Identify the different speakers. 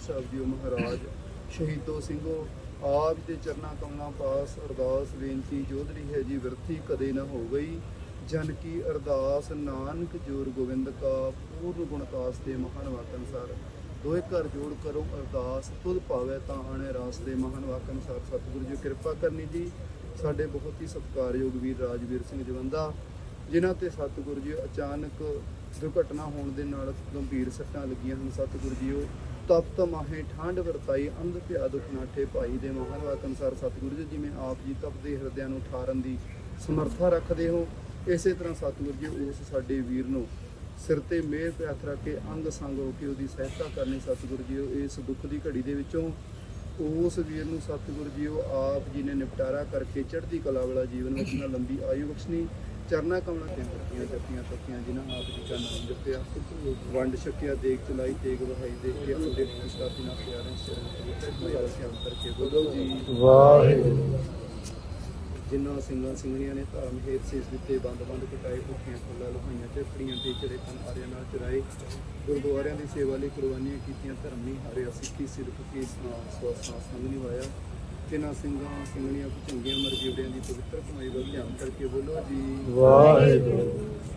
Speaker 1: ਸਾਹਿਬ ਜੀ ਮਹਾਰਾਜ ਸ਼ਹੀਦੋ ਸਿੰਘੋ, ਆਪ ਦੇ ਚਰਨਾਂ ਕਮਲਾਂ ਪਾਸ ਅਰਦਾਸ ਬੇਨਤੀ ਜੋਦਰੀ ਹੈ ਜੀ, ਵਿਰਥੀ ਕਦੇ ਨਾ ਹੋ ਗਈ, ਜਨ ਕੀ ਅਰਦਾਸ, ਨਾਨਕ ਜੋਰ ਗੋਬਿੰਦ ਕਾ, ਪੂਰਨ ਗੁਣਕਾਸ ਤੇ ਮਹਾਨ ਵਾਕ ਅਨਸਾਰ ਦੋਏ ਘਰ ਜੋੜ ਕਰੋ ਅਰਦਾਸ, ਤੁਧ ਪਾਵੇ ਤਾਂ ਆਣੇ ਰਾਸ ਦੇ ਮਹਾਨ ਵਾਕ ਅਨਸਾਰ ਸਤਿਗੁਰੂ ਜੀ ਕਿਰਪਾ ਕਰਨੀ ਜੀ। ਸਾਡੇ ਬਹੁਤ ਹੀ ਸਤਿਕਾਰਯੋਗ ਵੀਰ ਰਾਜਵੀਰ ਸਿੰਘ ਜਵੰਦਾ, ਜਿਨ੍ਹਾਂ ਤੇ ਸਤਿਗੁਰੂ ਜੀ ਅਚਾਨਕ ਦੁਰਘਟਨਾ ਹੋਣ ਦੇ ਨਾਲ ਗੰਭੀਰ ਸੱਟਾਂ ਲੱਗੀਆਂ ਹਨ। ਸਤਿਗੁਰੂ ਜੀ ਉਹ ਤਪਤ ਮਾਹੇ ਠੰਡ ਵਰਤਾਈ, ਅੰਧ ਪਿਆ ਦੁਖ ਨਾਠੇ ਭਾਈ ਦੇ ਮਹਾਨ ਵਾਕ ਅਨੁਸਾਰ ਸਤਿਗੁਰੂ ਜੀ, ਜਿਵੇਂ ਆਪ ਜੀ ਤਪਦੇ ਹਿਰਦਿਆਂ ਨੂੰ ਠਾਰਨ ਦੀ ਸਮਰੱਥਾ ਰੱਖਦੇ ਹੋ, ਇਸੇ ਤਰ੍ਹਾਂ ਸਤਿਗੁਰੂ ਜੀ ਉਸ ਸਾਡੇ ਵੀਰ ਨੂੰ ਸਿਰ ਤੇ ਮਿਹਰ ਪਿਆਥ ਰੱਖ ਕੇ ਅੰਗ ਸੰਗ ਹੋ ਕੇ ਉਹਦੀ ਸਹਾਇਤਾ ਕਰਨੀ ਸਤਿਗੁਰੂ ਜੀ, ਉਹ ਇਸ ਦੁੱਖ ਦੀ ਘੜੀ ਦੇ ਵਿੱਚੋਂ ਉਸ ਵੀਰ ਨੂੰ ਸਤਿਗੁਰੂ ਜੀ, ਉਹ ਆਪ ਜੀ ਨੇ ਨਿਪਟਾਰਾ ਕਰਕੇ ਚੜ੍ਹਦੀ ਕਲਾ ਵਾਲਾ ਜੀਵਨ ਵਿੱਚ ਨਾ ਲੰਬੀ ਆਯੂ ਬਖਸ਼ਣੀ ਚਰਨਾ ਕਮਲਾਂ ਤੇ ਵਰਤੀਆਂ ਜੱਤੀਆਂ ਤੱਕੀਆਂ ਜਿਨ੍ਹਾਂ ਆਪ ਜੀ ਦਾ ਨਾਮ ਜਪਿਆ ਵੰਡ ਛਕਿਆ ਦੇਖ ਚਲਾਈ ਤੇਗ ਵਹਾਈ ਦੇਖ ਕੇ ਆਪਣੇ ਸਾਥੀ ਨਾਲ ਪਿਆਰੇ ਸਿਰ ਤੇ ਸਿਆਮ ਕਰਕੇ ਬੋਲੋ ਜੀ।
Speaker 2: ਵਾਹਿਗੁਰੂ।
Speaker 1: ਜਿਨ੍ਹਾਂ ਸਿੰਘਾਂ ਸਿੰਘਣੀਆਂ ਨੇ ਧਰਮ ਹੇਤ ਸੀਸ ਦਿੱਤੇ ਬੰਦ ਬੰਦ ਕਟਾਏ ਭੁੱਖੀਆਂ ਫੁੱਲਾਂ ਲੁਹਾਈਆਂ ਝੱਕੜੀਆਂ ਤੇ ਚੜੇ ਆਰਿਆਂ ਨਾਲ ਚਰਾਏ। ਗੁਰਦੁਆਰਿਆਂ ਦੀ ਸੇਵਾ ਲਈ ਕੁਰਬਾਨੀਆਂ ਕੀਤੀਆਂ ਧਰਮ ਨਹੀਂ ਹਾਰਿਆ ਸਿੱਖੀ ਸਿਰਫ ਕੀ ਸਨਾ ਸਵਾਸਾਂ ਸੰਗ ਨਹੀਂ ਤਿੰਨਾਂ ਜਿਨ੍ਹਾਂ ਸਿੰਘਾਂ ਸਿੰਘਣੀਆਂ ਚੰਗੀਆਂ ਮਰ ਜਿਵੜਿਆਂ ਦੀ ਪਵਿੱਤਰ ਕਮਾਈ ਵੱਲ ਧਿਆਨ ਕਰਕੇ ਬੋਲੋ ਜੀ।
Speaker 2: ਵਾਹਿਗੁਰੂ।